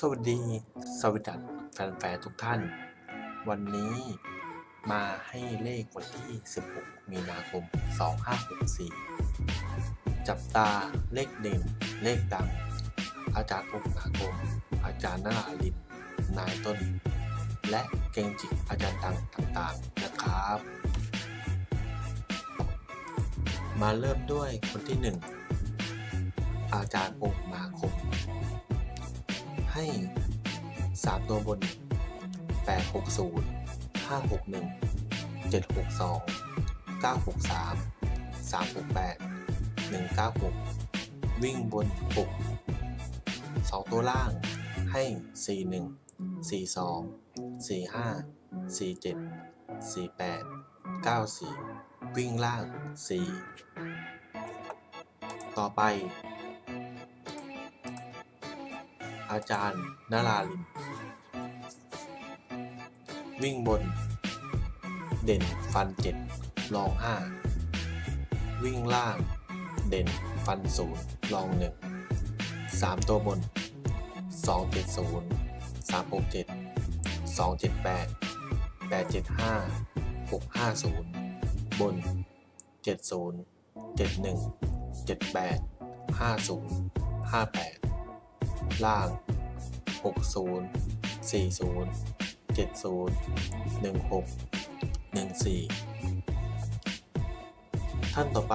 สวัสดี สวัสดีแฟนๆทุกท่าน วันนี้มาให้เลขวันที่ 16 มีนาคม 2564 จับตาเลขเด่นเลขดัง อาจารย์องค์นาคม อาจารย์นราลินนายต้น และเกงจิกอาจารย์ดังต่างๆนะครับ มาเริ่มด้วยคนที่ 1 อาจารย์องค์นาคม ให้ 3 ตัวบน 860 561 762 963 368 196 วิ่งบน 6 2 ตัวล่างให้ 41 42 45 47 48 94 วิ่งล่าง 4 ต่อไป อาจารย์นาราลิน วิ่งบน เด่นฟันเจ็ดลองห้าวิ่งล่าง เด่นฟันศูนย์ลองหนึ่งสามตัวบนสองเจ็ดศูนย์สามหกเจ็ดสองเจ็ดแปดแปดเจ็ดห้าหกห้าศูนย์บนเจ็ดศูนย์เจ็ดหนึ่งเจ็ดแปดห้าศูนย์ห้าแปด ล่าง 60 40 70 16 14 ท่านต่อไป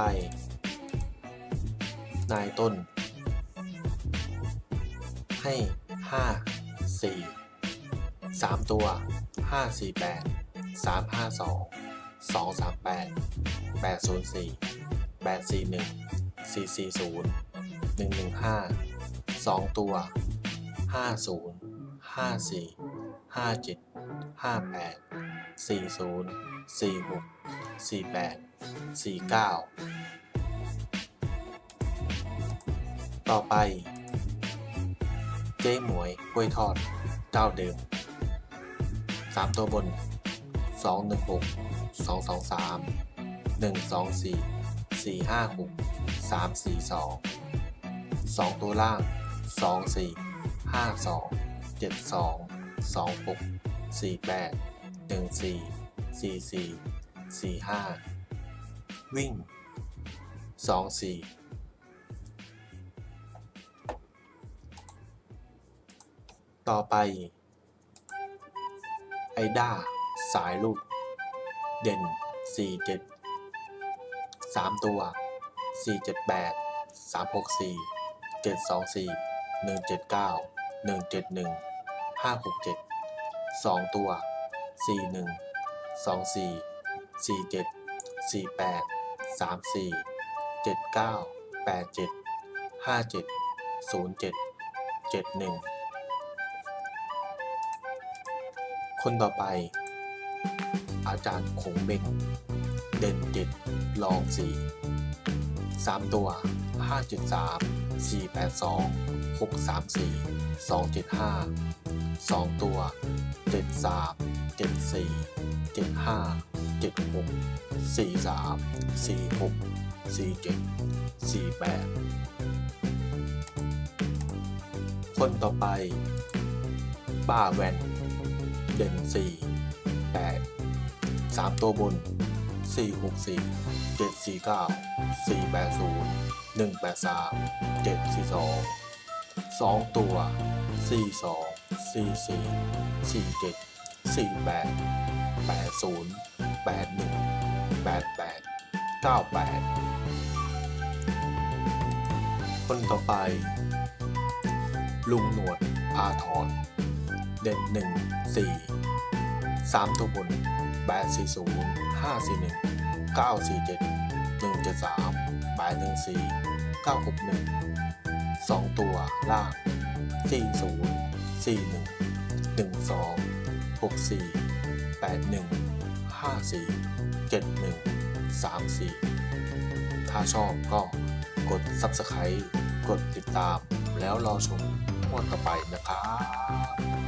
นายต้น ให้ 5 4 3 ตัว 5 4 8 3 5 2 2 3 8 8 0 4 8 4 1 4 4 0 1 1 5สองตัวห้าศูนย์ห้าสี่ห้าเจ็ดห้าแปดสี่ศูนย์สี่หกสี่แปดสี่เก้าต่อไป เจ๊หมวยกล้วยทอดเจ้าเดิมสามตัวบนสองหนึ่งหกสองสองสามหนึ่งสองสี่สี่ห้าหกสามสี่สองสองตัวล่าง สองสี่ห้าสองเจ็ดสองสองหกสี่แปดหนึ่งสี่สี่สี่สี่ห้าวิ่งสองสี่ต่อไป ไอด้า สายลูก เด่นสี่เจ็ดสามตัวสี่เจ็ ดแปดสามหกสี่เจ็ดสองสี่หนึ่งเจ็ดเก้าหนึ่งเจ็ดหนึ่งห้าหกเจ็ดสองตัวสี่หนึ่งสองสี่สี่เจ็ดสี่แปดสามสี่เจ็ดเก้าแปดเจ็ดห้าเจ็ดศูนย์เจ็ดเจ็ดหนึ่งคนต่อไป อาจารย์คงเบงเด่นเจ็ดลองสี่สามตัวาเจ็ดสามสี่แปดสองหกสามสี่สองจ็ดห้าสองตัวเจ็ดสามเจ็ดสี่เจ็ดห้าเจ็ดหกสี่สามสี่หกสี่เจ็ดสี่แปดคนต่อไป ป้าแวน เด่นสี่แปดสามตัวบน สี่หกสี่เจ็ดสี่เก้าสี่แปดศูนย์หนึ่งแปดสามเจ็ดสี่สองสองตัวสี่สองสี่สี่สี่เจ็ดสี่แปดแปดศูนย์แปดหนึ่งแปดแปดเก้าแปดคนต่อไป ลุงหนวดอาทรเด่นหนึ่งสี่สามตัวบน แปดสี่ศูนย์ห้าสี่หนึ่งเก้าสี่เจ็ดหนึ่งเจ็ดสามแปดหนึ่งสี่เก้าหกหนึ่งสองตัวล่างสี่ศูนย์สี่หนึ่งหนึ่งสองหกสี่แปดหนึ่งห้าสี่เจ็ดหนึ่งสามสี่ถ้าชอบก็กด Subscribe กดติดตามแล้วรอชมงวดต่อไปนะครับ